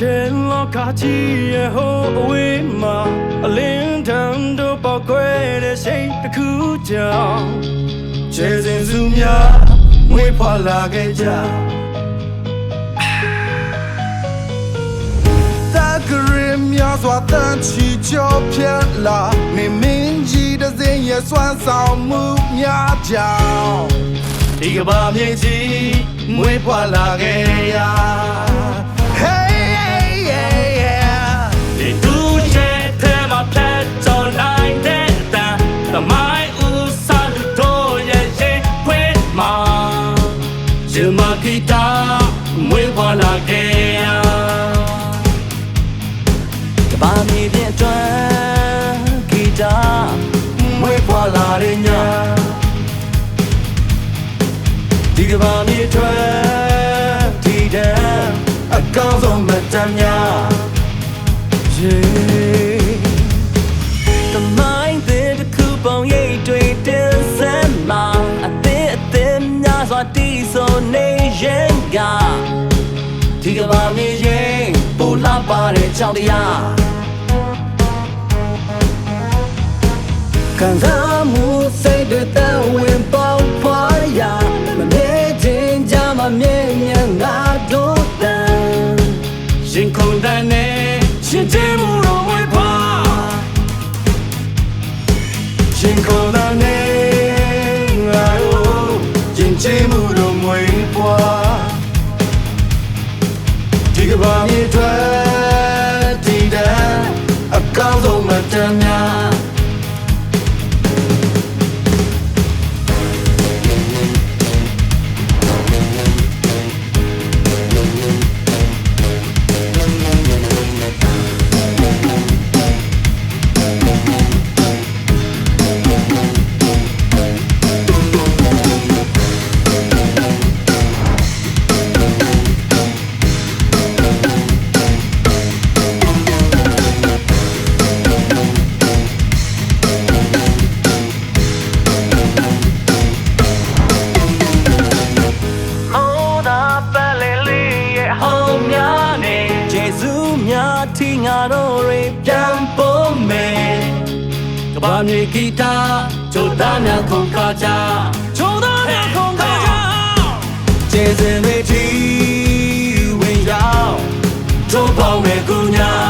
တဲ့လောကကြီးရဲ့ဟိုအဝေးမှာအလင်းတန်တို့ပေါက်ခွဲတဲ့ရှိတ်တစ်ခုကြောင့်ခြေစင်စုများမွေးဖွာလာခဲ့ကြတာဂရင်းများစွာတန်ချီကြောဖြတ်လာနေမင်းကြီးတစ်စင်းရဲ့စွမ်းဆောင်မှုများကြောင့်ဒီကဘာမြေကြီးမွေးဖွာလာခဲ့ရာ လာတဲ့ညာဒီကဘာမြေထွက်ဒီတန်အကောင်းဆုံးမတမ်းများ yeah သမိုင်းတဲ့တစ်ခုပုံရိပ်တွေတင်ဆက်မှာအသစ်အသစ်များစွာတည်ဆုံနေရင်ကဒီကဘာမြေရင်ပူလာပါတဲ့ကြောင့်တရား ခံစားမှုစိတ်တွေတဝင်ပေါက်ဖွာရမနေခြင်းကြမမြင်မြင်ငါတို့တန်ရင်ခုန်တဲ့နဲ့ရှင်ကျင်းမှုတော်ဝေးဖွာရင်ခုန်တဲ့နဲ့ငါတို့ရင်ကျင်းမှုတော်ဝေးဖွာဒီကဘာမြေထွက် ဇူးများထိငါတို့တွေပြန်ဖို့မယ်ကဘာမြေဂီတာဂျိုတာများခုန်ကားကြချိုးသားများခုန်ကားကြကျေစင်တွေထီဝင်ရောက်ထိုးပေါင်းမဲ့ကူညာ